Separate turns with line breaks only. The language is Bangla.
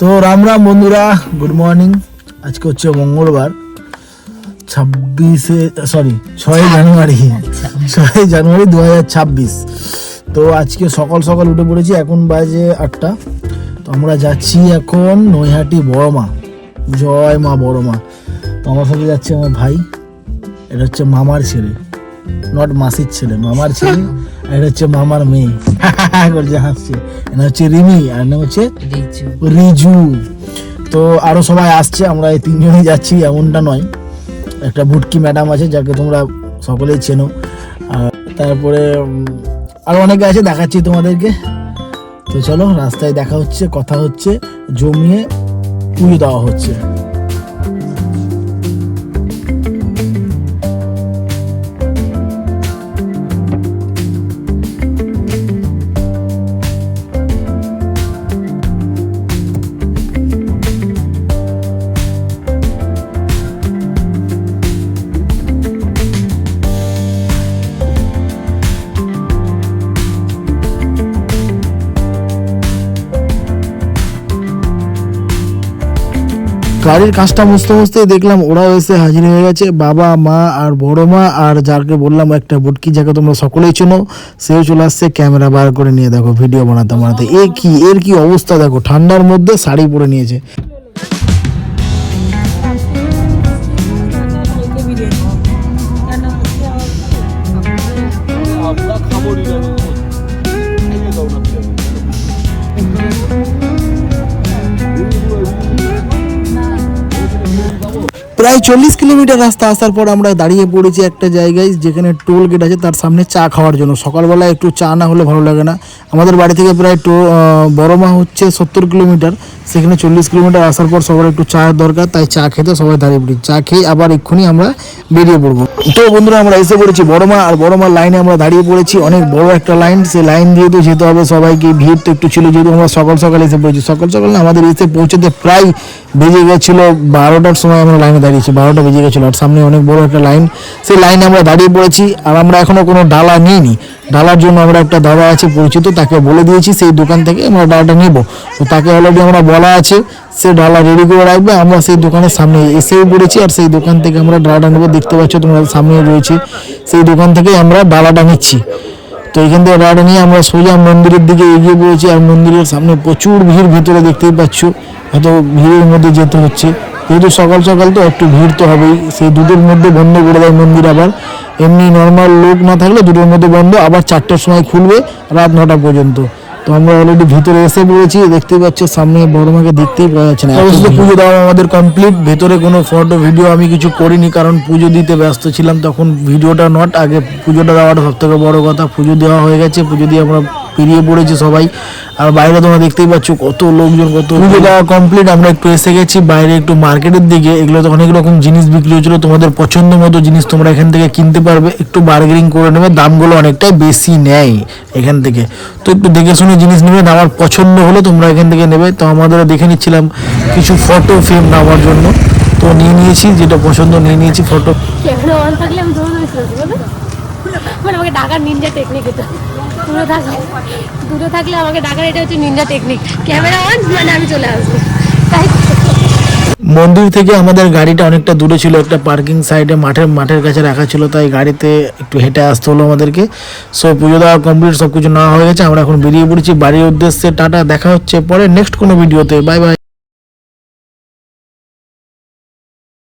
তো রাম রাম বন্ধুরা গুড মর্নিং আজকে হচ্ছে মঙ্গলবার ছাব্বিশে সরি ছয় জানুয়ারি। ছয় জানুয়ারি দু হাজার ছাব্বিশ। তো আজকে সকাল সকাল উঠে পড়েছি এখন বাজে আটটা। তো আমরা যাচ্ছি এখন নৈহাটি বড়মা। জয় মা বড়মা। তো আমার সাথে যাচ্ছে আমার ভাই এটা হচ্ছে মামার ছেলে। নট মাসির ছেলে মামার ছেলে আর এটা হচ্ছে মামার মেয়ে। করছে হাসছে। এটা হচ্ছে রিমি আর নাম হচ্ছে রিজু। তো আরও সবাই আসছে আমরা এই তিনজনই যাচ্ছি এমনটা নয়। একটা বুটকি ম্যাডাম আছে যাকে তোমরা সকলেই চেনো। তারপরে আরও অনেকে আছে দেখাচ্ছি তোমাদেরকে। তো চলো রাস্তায় দেখা হচ্ছে কথা হচ্ছে জমিয়ে পুজো দেওয়া হচ্ছে। গাড়ির কাজটা মুছতে মুছতে দেখলাম ওরাও এসে হাজির হয়ে গেছে। বাবা, মা আর বড় মা আর যাকে বললাম একটা বুটকি যাকে তোমরা সকলেই চেনো, সেও চলে আসছে, ক্যামেরা বার করে নিয়ে দেখো, ভিডিও বানাতে বানাতে। এ কি, এর কি অবস্থা দেখো, ঠান্ডার মধ্যে শাড়ি পরে নিয়েছে। প্রায় চল্লিশ কিলোমিটার রাস্তা আসার পর আমরা দাঁড়িয়ে পড়েছি একটা জায়গায়, যেখানে টোল গেট আছে, তার সামনে চা খাওয়ার জন্য। সকালবেলা একটু চা না হলে ভালো লাগে না। আমাদের বাড়ি থেকে প্রায় টো বড়মা হচ্ছে সত্তর কিলোমিটার। সেখানে চল্লিশ কিলোমিটার আসার পর সবার একটু চায়ের দরকার, তাই চা খেতে সবাই দাঁড়িয়ে পড়ি চা খেয়ে আবার এক্ষুনি আমরা বেরিয়ে পড়ব। তো বন্ধুরা, আমরা এসে পড়েছি বড়মা আর বড়মার লাইনে আমরা দাঁড়িয়ে পড়েছি। অনেক বড় একটা লাইন সেই লাইন দিয়ে তো যেতে হবে সবাইকে। ভিড় তো একটু ছিল, যেহেতু আমরা সকাল সকাল এসে পড়েছি। সকাল সকাল আমাদের এসে পৌঁছতে প্রায় বেজে গেছিল বারোটার সময় আমরা লাইনে দাঁড়িয়েছি বারোটা বেজে গেছিল। আর সামনে অনেক বড় একটা লাইন, সেই লাইনে আমরা দাঁড়িয়ে পড়েছি আর আমরা এখনও কোনো ডালা নিইনি। ডালার জন্য আমরা একটা দাদা আছে পরিচিত, তাকে বলে দিয়েছি, সেই দোকান থেকে আমরা ডালাটা নেব। তো তাকে অলরেডি আমরা বলা আছে, সে ডালা রেডি করে রাখবে, আমরা সেই দোকানের সামনে এসেও পড়েছি আর সেই দোকান থেকে আমরা ডালাটা নেব। দেখতে পাচ্ছ তোমরা সামনে রয়েছে, সেই দোকান থেকে আমরা ডালাটা নিচ্ছি। তো এখান থেকে ডালাটা নিয়ে আমরা সোজা মন্দিরের দিকে এগিয়ে পড়েছি, আর মন্দিরের সামনে প্রচুর ভিড়, ভিতরে দেখতেই পাচ্ছ, এত ভিড়ের মধ্যে যেতে হচ্ছে। যেহেতু সকাল সকাল তো একটু ভিড় তো হবেই সেই দুধের মধ্যে বন্ধ করে দেয় মন্দির আবার। এমনি নর্মাল লোক না থাকলে দুটোর মধ্যে বন্ধ আবার চারটের সময় খুলবে রাত নটা পর্যন্ত। তো আমরা অলরেডি ভিতরে এসে পড়েছি দেখতে পাচ্ছ সামনে বড় মাকে দেখতেই পাওয়া যাচ্ছে না অবশ্য পুজো দেওয়া আমাদের কমপ্লিট ভেতরে কোনো ফটো ভিডিও আমি কিছু করিনি কারণ পুজো দিতে ব্যস্ত ছিলাম তখন ভিডিওটা নট আগে পুজোটা দেওয়াটা সব থেকে বড় কথা পুজো দেওয়া হয়ে গেছে পুজো দিয়ে আমরা পেরিয়ে পড়েছে সবাই। আর বাইরে তোমরা দেখতেই পাচ্ছ কত লোকজন কত পুজো দেওয়া কমপ্লিট আমরা একটু এসে গেছি বাইরে একটু মার্কেটের দিকে। এগুলো তো অনেক রকম জিনিস বিক্রি হচ্ছিল তোমাদের পছন্দ মতো জিনিস তোমরা এখান থেকে কিনতে পারবে। একটু বার্গেনিং করে নেবে দামগুলো অনেকটাই বেশি নেয় এখান থেকে। তো একটু দেখে শুনে জিনিস নেবে আমার পছন্দ হলে তোমরা এখান থেকে নেবে। তো আমাদের দেখে নিচ্ছিলাম কিছু ফটো ফ্রেম নেওয়ার জন্য। তো নিয়ে নিয়েছি যেটা পছন্দ নিয়ে নিয়েছি ফটো
ক্যামেরা অন থাকলে আমি দৌড় দৌড়ে মানে আমাকে ডাকার নিনজা টেকনিক এটা। দূরে থাকলে দূরে থাকলে আমাকে ডাকার এটা হচ্ছে নিনজা টেকনিক ক্যামেরা অন মানে আমি চলে আসব। তাই
মন্দির থেকে আমাদের গাড়িটা অনেকটা দূরে ছিল, একটা পার্কিং সাইডে মাঠের মাঠের কাছে রাখা ছিল, তাই গাড়িতে একটু হেঁটে আসতে হলো আমাদেরকে। সো পুজো দেওয়া কমপ্লিট সব কিছু নেওয়া হয়ে গেছে, আমরা এখন বেরিয়ে পড়েছি। বাড়ির উদ্দেশ্যে টাটা, দেখা হচ্ছে পরে নেক্সট কোনো ভিডিওতে বাই বাই